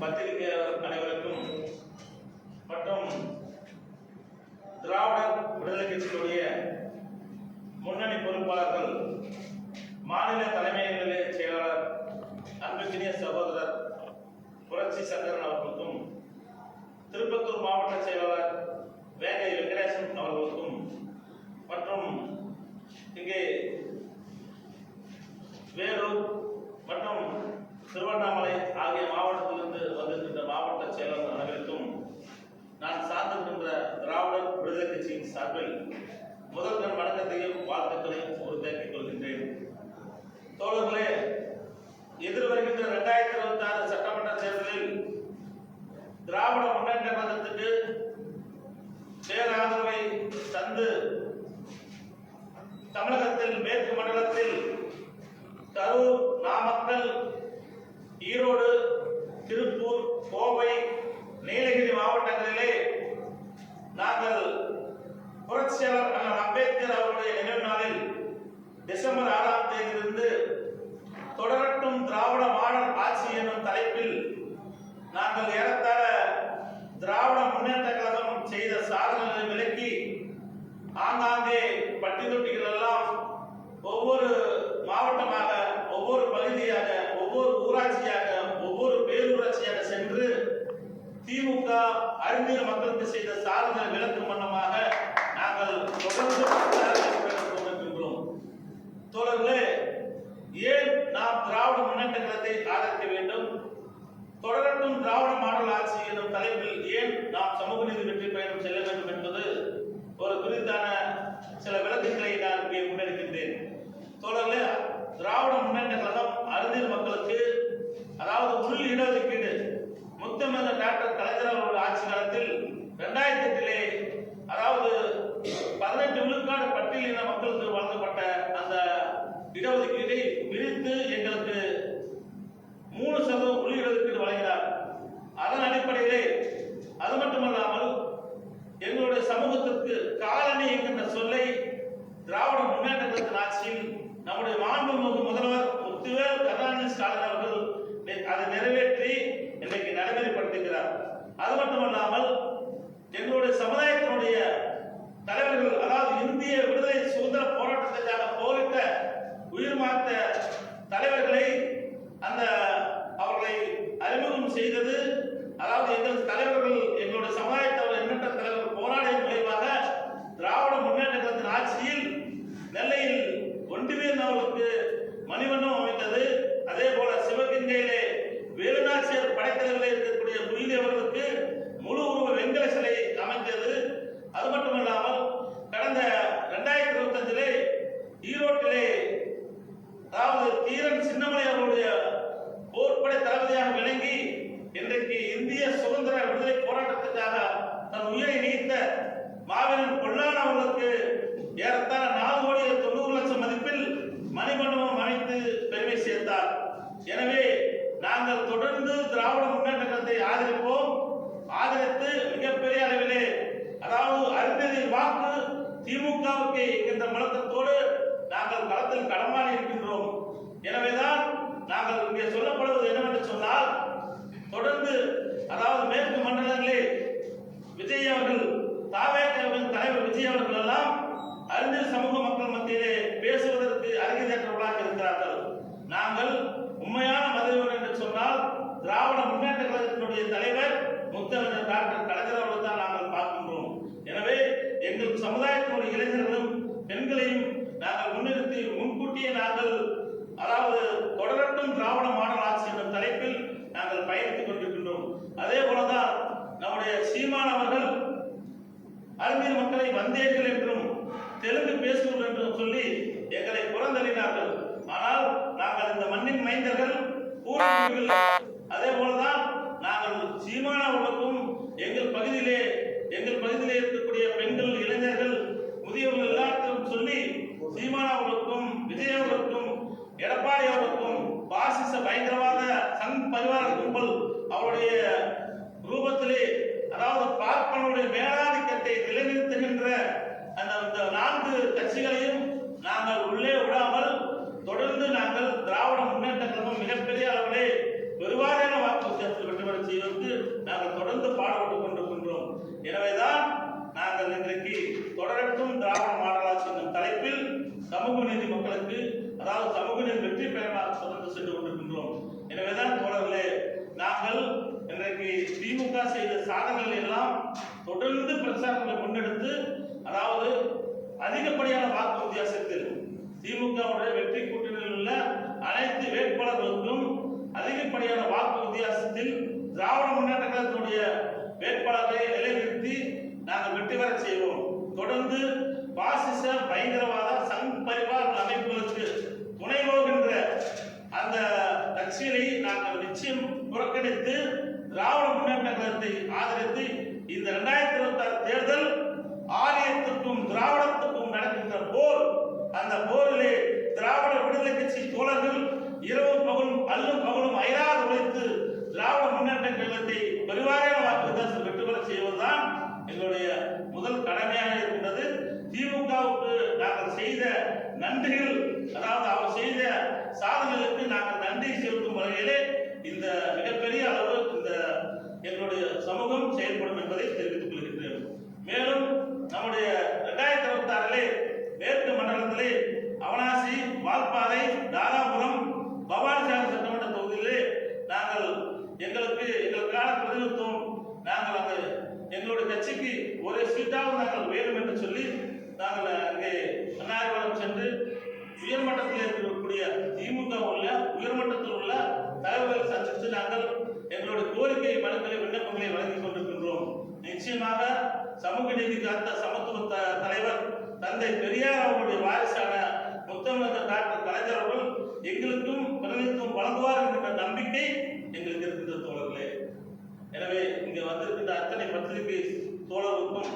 பத்திரிகையாளர் அனைவருக்கும் மற்றும் திராவிடர் விடுதலை கட்சியினுடைய முன்னணி பொறுப்பாளர்கள் மாநில தலைமை நிலைய செயலாளர் அன்புக்கினிய சகோதரர் புரட்சி சங்கரன் அவர்களுக்கும் திருப்பத்தூர் மாவட்ட செயலாளர் வேங்கை வெங்கடேசன் அவர்களுக்கும் மற்றும் இங்கே வேலூர் மற்றும் திருவண்ணாமலை ஆகிய மாவட்டத்தில் வந்திருக்கின்ற மாவட்ட செயலாளர் அனைவருக்கும் நான் சார்ந்திருக்கின்ற திராவிடர் விடுதலை கட்சியின் சார்பில் முதல் கண் வணக்கத்தையும் வாழ்த்துக்களையும் உறுதியாக்கிக் கொள்கின்றேன் தோழர்களே எதிர் வருகின்ற இரண்டாயிரத்தி இருபத்தி ஆறு சட்டமன்ற தேர்தலில் திராவிட முன்னேற்ற கழகத்துக்கு பேராதரவை தந்து தமிழகத்தில் மேற்கு மண்டலத்தில் கரூர் நாமக்கல் ஈரோடு திருப்பூர் கோவை நீலகிரி மாவட்டங்களிலே நாங்கள் புரட்சியாளர் அண்ணன் அம்பேத்கர் அவருடைய நினைவு நாளில் டிசம்பர் ஆறாம் தேதியிலிருந்து தொடரட்டும் திராவிட மாடல் ஆட்சி எனும் தலைப்பில் நாங்கள் ஏறத்தாழ திராவிட முன்னேற்ற கழகம் செய்த சாதனைகளை விளக்கி ஆங்காங்கே பட்டி தொட்டிகள் எல்லாம் ஒவ்வொரு மாவட்டமாக ஒவ்வொரு பகுதியாக ஒவ்வொரு ஊராட்சியாக ஒவ்வொரு பேரூராட்சியாக சென்று திமுக அறிஞர் மக்களுக்கு செய்த சாதனை விளக்கம் பண்ண நாங்கள் தொடர்ந்து பிரச்சாரத்தை மேற்கொண்டு கொண்டிருக்கின்றோம் தோழர்களே ஏன் நாம் திராவிட ஆதரிக்க வேண்டும். தொடரட்டும் திராவிட மாடல் ஆட்சி எனும் தலைப்பில் ஏன் நாம் சமூக நீதி வெற்றி பயணம் செல்ல வேண்டும் என்பது ஒரு குறித்தான சில விளக்கங்களை நான் இங்கே முன்னெடுக்கின்றேன். தொடர்ந்து திராவிட முன்னேற்ற கழகம் அறிஞர் மக்களுக்கு அதாவது உள் இடஒதுக்கீடு முத்தமிழ் டாக்டர் கலைஞர் அவர்கள் ஆட்சி காலத்தில் இரண்டாயிரத்தி எட்டிலே அதாவது பதினெட்டு விழுக்காடு பட்டியலின மக்களுக்கு வழங்கப்பட்ட அந்த இடஒதுக்கீட்டை விரித்து எங்களுக்கு மூணு சதவீதம் உள் இடஒதுக்கீடு வழங்கினார். அதன் அடிப்படையிலே அது மட்டுமல்லாமல் எங்களுடைய சமூகத்திற்கு காலனி என்கின்ற சொல்லை திராவிட முன்னேற்ற கழகத்தின் ஆட்சியில் நம்முடைய மாண்புமிகு முதல்வர் முத்துவேல் கருணாநிதி ஸ்டாலின் அவர்கள் அதை நிறைவேற்றி இன்றைக்கு நடைமுறைப்படுத்துகிறார். அது மட்டுமல்லாமல் சேர்த்தார் எனவே நாங்கள் தொடர்ந்து திராவிட முன்னேற்றத்தை ஆதரிப்போம். ஆதரித்து மிகப்பெரிய அளவிலே அதாவது அறிந்ததில் வாக்கு திமுகவுக்கு என்கின்ற முழக்கத்தோடு நாங்கள் களத்தில் களமாடி இருக்கின்றோம். எனவேதான் நாங்கள் இங்கே சொல்லப்படுவது என்னவென்று சொன்னால் தொடர்ந்து அதாவது மேற்கு மண்டலங்களில் விஜய் அவர்கள் தாவேக்காவின் தலைவர் விஜய் அவர்கள் எல்லாம் அறிஞர் சமூக மக்கள் மத்தியிலே பேசுவதற்கு அருகதையற்றவர்களாக இருக்கிறார்கள். நாங்கள் உண்மையான மதவிவர் என்று சொன்னால் திராவிட முன்னேற்ற கழகத்தினுடைய தலைவர் முத்தமிழர் டாக்டர் கலைஞர் அவர்கள் தான் நாங்கள் பார்க்கின்றோம். எனவே எங்கள் சமுதாயத்தினுடைய இளைஞர்களும் பெண்களையும் நாங்கள் முன்னிறுத்தி முன்கூட்டியே நாங்கள் அதாவது தொடரட்டும் திராவிட மாடல் ஆட்சி என்ற தலைப்பில் நாங்கள் பயணித்துக் கொண்டிருக்கின்றோம். அதே போலதான் நம்முடைய சீமான் அவர்கள் அறிஞர் மக்களை வந்தேர்கள் என்றும் தெலுங்கு பேசுவோம் என்றும் சொல்லி எங்களை புறந்தள்ளினார்கள். ஆனால் நாங்கள் இந்த மண்ணின் மைந்தர்கள் அதே போலதான் நாங்கள் சீமானவர்களுக்கும் எங்கள் பகுதியிலே எங்கள் பகுதியிலே இருக்கக்கூடிய பெண்கள் இளைஞர்கள் முதியவர்கள் எல்லாருக்கும் சொல்லி சீமானவர்களுக்கும் விஜய் அவர்களுக்கும் எடப்பாடி அவர்களுக்கும் பாசிச பயங்கரவாத சங் பரிவார கும்பல் அவருடைய ரூபத்திலே அதாவது பார்ப்பனுடைய மேலாதிக்கத்தை நிலைநிறுத்துகின்ற அந்த அந்த நான்கு கட்சிகளையும் நாங்கள் சமூக நீதி மக்களுக்கு அதாவது சமூக நீதி வெற்றி பெறமாக சுமந்து சென்று கொண்டிருக்கின்றோம். எனவேதான் தோழர்களே நாங்கள் இன்றைக்கு திமுக செய்த சாதனைகள் எல்லாம் தொடர்ந்து பிரச்சாரங்களை முன்னெடுத்து அதாவது அதிகப்படியான வாக்கு வித்தியாசத்தில் திமுகவுடைய வெற்றி கூட்டணியில் உள்ள அனைத்து வேட்பாளர்களுக்கும் அதிகப்படியான வாக்கு வித்தியாசத்தில் திராவிட முன்னேற்ற கழகத்தினுடைய வேட்பாளரை கட்சிகளை நாங்கள் நிச்சயம் புறக்கணித்து திராவிட முன்னேற்ற கழகத்தை ஆதரித்து இந்த இரண்டாயிரத்தி இருபத்தி ஆறு தேர்தல் ஆலயத்துக்கும் திராவிடத்துக்கும் நடக்கின்ற போர் அந்த போரிலே திராவிட விடுதலை கட்சி தோழர்கள் இரவும் பகலும் அல்லும் பகலும் அயராது உழைத்து திராவிட சமூகம் செயல்படும் என்பதை தெரிவித்துக் கொள்கின்றேன் தந்தை பெரியார் அவருடைய வாரிசான முத்தமிழர் டாக்டர் கலைஞர் அவர்கள் எங்களுக்கும் பிரதிநிதித்துவம் வழங்குவார் என்கின்ற நம்பிக்கை எங்களுக்கு இருக்கின்ற தோழர்களே. எனவே இங்கே வந்திருக்கின்ற அத்தனை பத்திரிகை தோழர்களுக்கும்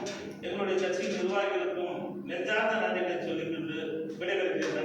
எங்களுடைய கட்சியின் நிர்வாகிகளுக்கும் நெஞ்சார்ந்த நன்றிகளை சொல்லிக்கொண்டு விடைபெறுகின்றனர்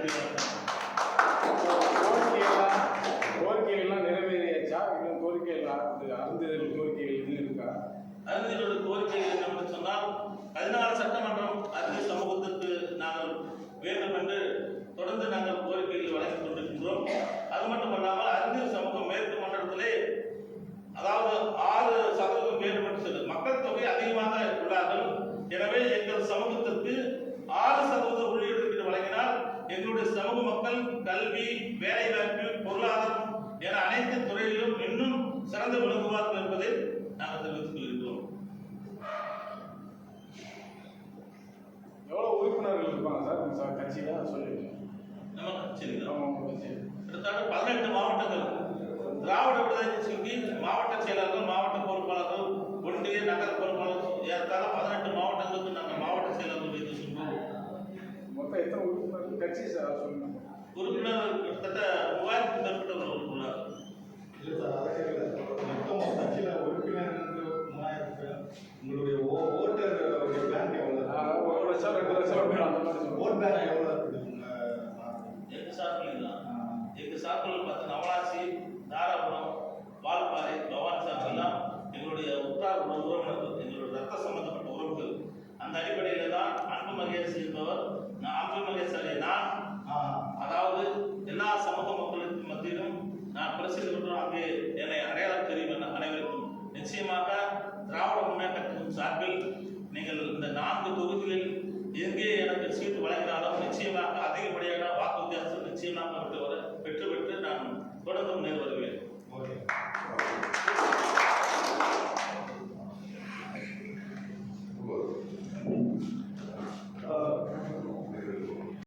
记得。சீட்டு வழங்கினாலும் நிச்சயமாக அதிகப்படியான வாக்கு வித்தியாசம் நிச்சயமாக நாம் பெற்று பெற்று நான் தொடர்ந்தும் நேர் வருவேன்.